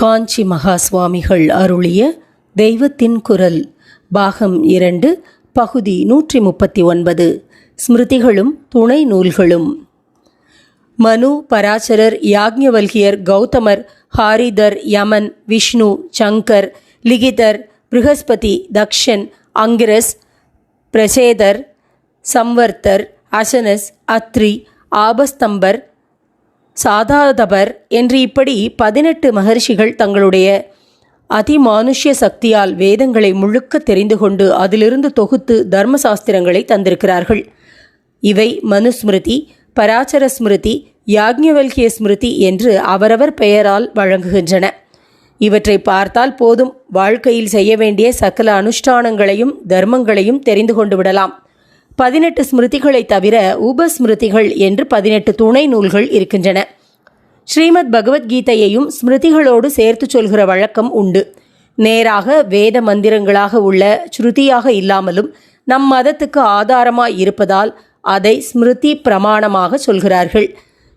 காஞ்சி மகா சுவாமிகள் அருளிய தெய்வத்தின் குரல் பாகம் இரண்டு பகுதி நூற்றி முப்பத்தி ஒன்பது. ஸ்மிருதிகளும் துணை நூல்களும். மனு பராசரர் யாக்ஞவல்கியர் கௌதமர் ஹாரிதர் யமன் விஷ்ணு சங்கர் லிகிதர் பிருகஸ்பதி தக்ஷன் அங்கிரஸ் பிரசேதர் சம்வர்த்தர் அசனஸ் அத்ரி ஆபஸ்தம்பர் சாதாதபர் என்று இப்படி பதினெட்டு மகர்ஷிகள் தங்களுடைய அதிமானுஷ்ய சக்தியால் வேதங்களை முழுக்க தெரிந்து கொண்டு அதிலிருந்து தொகுத்து தர்மசாஸ்திரங்களை தந்திருக்கிறார்கள். இவை மனுஸ்மிருதி பராச்சர ஸ்மிருதி யாக்ஞவல்கிய ஸ்மிருதி என்று அவரவர் பெயரால் வழங்குகின்றன. இவற்றை பார்த்தால் போதும் வாழ்க்கையில் செய்ய வேண்டிய சகல அனுஷ்டானங்களையும் தர்மங்களையும் தெரிந்து கொண்டு விடலாம். பதினெட்டு ஸ்மிருதிகளை தவிர உபஸ்மிருதிகள் என்று பதினெட்டு துணை நூல்கள் இருக்கின்றன. ஸ்ரீமத் பகவத்கீதையையும் ஸ்மிருதிகளோடு சேர்த்து சொல்கிற வழக்கம் உண்டு. நேராக வேத மந்திரங்களாக உள்ள ஸ்ருதியாக இல்லாமலும் நம் மதத்துக்கு ஆதாரமாய் இருப்பதால் அதை ஸ்மிருதி பிரமாணமாக சொல்கிறார்கள்.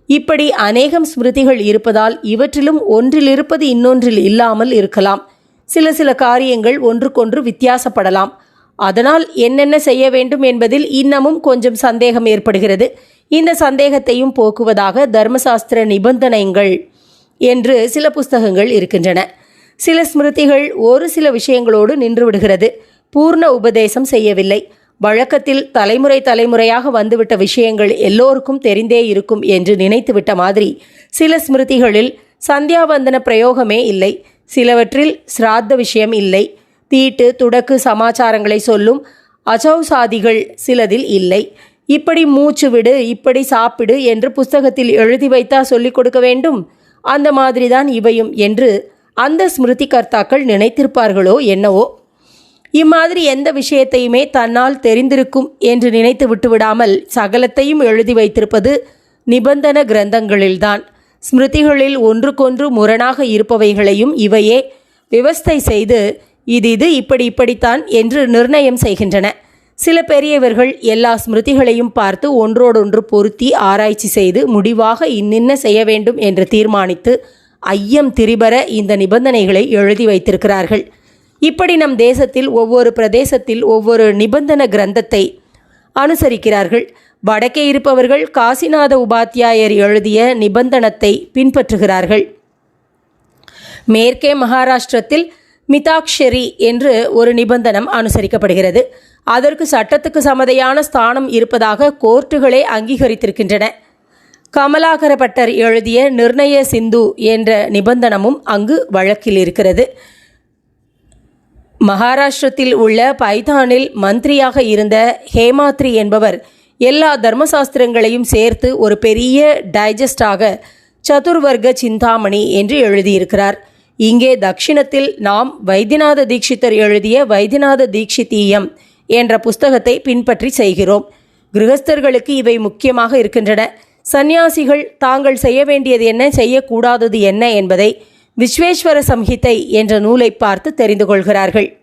இப்படி அநேகம் ஸ்மிருதிகள் இருப்பதால் இவற்றிலும் ஒன்றில் இருப்பது இன்னொன்றில் இல்லாமல் இருக்கலாம். சில சில காரியங்கள் ஒன்றுக்கொன்று வித்தியாசப்படலாம். அதனால் என்னென்ன செய்ய வேண்டும் என்பதில் இன்னமும் கொஞ்சம் சந்தேகம் ஏற்படுகிறது. இந்த சந்தேகத்தையும் போக்குவதாக தர்மசாஸ்திர நிபந்தனைகள் என்று சில புஸ்தகங்கள் இருக்கின்றன. சில ஸ்மிருதிகள் ஒரு சில விஷயங்களோடு நின்றுவிடுகிறது பூர்ண உபதேசம் செய்யவில்லை. வழக்கத்தில் தலைமுறை தலைமுறையாக வந்துவிட்ட விஷயங்கள் எல்லோருக்கும் தெரிந்தே இருக்கும் என்று நினைத்துவிட்ட மாதிரி சில ஸ்மிருதிகளில் சந்தியாவந்தன பிரயோகமே இல்லை. சிலவற்றில் சிராத்த விஷயம் இல்லை. தீட்டு துடக்கு சமாச்சாரங்களை சொல்லும் அஜௌசாதிகள் சிலதில் இல்லை. இப்படி மூச்சு விடு இப்படி சாப்பிடு என்று புஸ்தகத்தில் எழுதி வைத்தா சொல்லிக் கொடுக்க வேண்டும். அந்த மாதிரிதான் இவையும் என்று அந்த ஸ்மிருதி கர்த்தாக்கள் நினைத்திருப்பார்களோ என்னவோ. இம்மாதிரி எந்த விஷயத்தையுமே தன்னால் தெரிந்திருக்கும் என்று நினைத்து விட்டுவிடாமல் சகலத்தையும் எழுதி வைத்திருப்பது நிபந்தன கிரந்தங்களில்தான். ஸ்மிருதிகளில் ஒன்றுக்கொன்று முரணாக இருப்பவைகளையும் இவையே. விவஸ்தை செய்து இது இது இப்படி இப்படித்தான் என்று நிர்ணயம் செய்கின்றன. சில பெரியவர்கள் எல்லா ஸ்மிருதிகளையும் பார்த்து ஒன்றோடொன்று பொருத்தி ஆராய்ச்சி செய்து முடிவாக இன்னின்ன செய்ய வேண்டும் என்று தீர்மானித்து ஐயம் திரிபர இந்த நிபந்தனைகளை எழுதி வைத்திருக்கிறார்கள். இப்படி நம் தேசத்தில் ஒவ்வொரு பிரதேசத்தில் ஒவ்வொரு நிபந்தன கிரந்தத்தை அனுசரிக்கிறார்கள். வடக்கே இருப்பவர்கள் காசிநாத உபாத்தியாயர் எழுதிய நிபந்தனத்தை பின்பற்றுகிறார்கள். மேற்கே மகாராஷ்டிரத்தில் மிதாக்ஷரி என்று ஒரு நிபந்தனம் அனுசரிக்கப்படுகிறது. அதற்கு சட்டத்துக்கு சமதையான ஸ்தானம் இருப்பதாக கோர்ட்டுகளே அங்கீகரித்திருக்கின்றன. கமலாகர பட்டர் எழுதிய நிர்ணய சிந்து என்ற நிபந்தனமும் அங்கு வழக்கில் இருக்கிறது. மகாராஷ்டிரத்தில் உள்ள பைதானில் மந்திரியாக இருந்த ஹேமாத்ரி என்பவர் எல்லா தர்மசாஸ்திரங்களையும் சேர்த்து ஒரு பெரிய டைஜஸ்டாக சதுர்வர்க்க சிந்தாமணி என்று எழுதியிருக்கிறார். இங்கே தக்ஷிணத்தில் நாம் வைத்தியநாத தீட்சிதர் எழுதிய வைத்தியநாத தீட்சிதீயம் என்ற புஸ்தகத்தை பின்பற்றி செய்கிறோம். கிரகஸ்தர்களுக்கு இவை முக்கியமாக இருக்கின்றன. சந்நியாசிகள் தாங்கள் செய்ய வேண்டியது என்ன செய்யக்கூடாதது என்ன என்பதை விஸ்வேஸ்வர சம்ஹிதை என்ற நூலை பார்த்து தெரிந்து கொள்கிறார்கள்.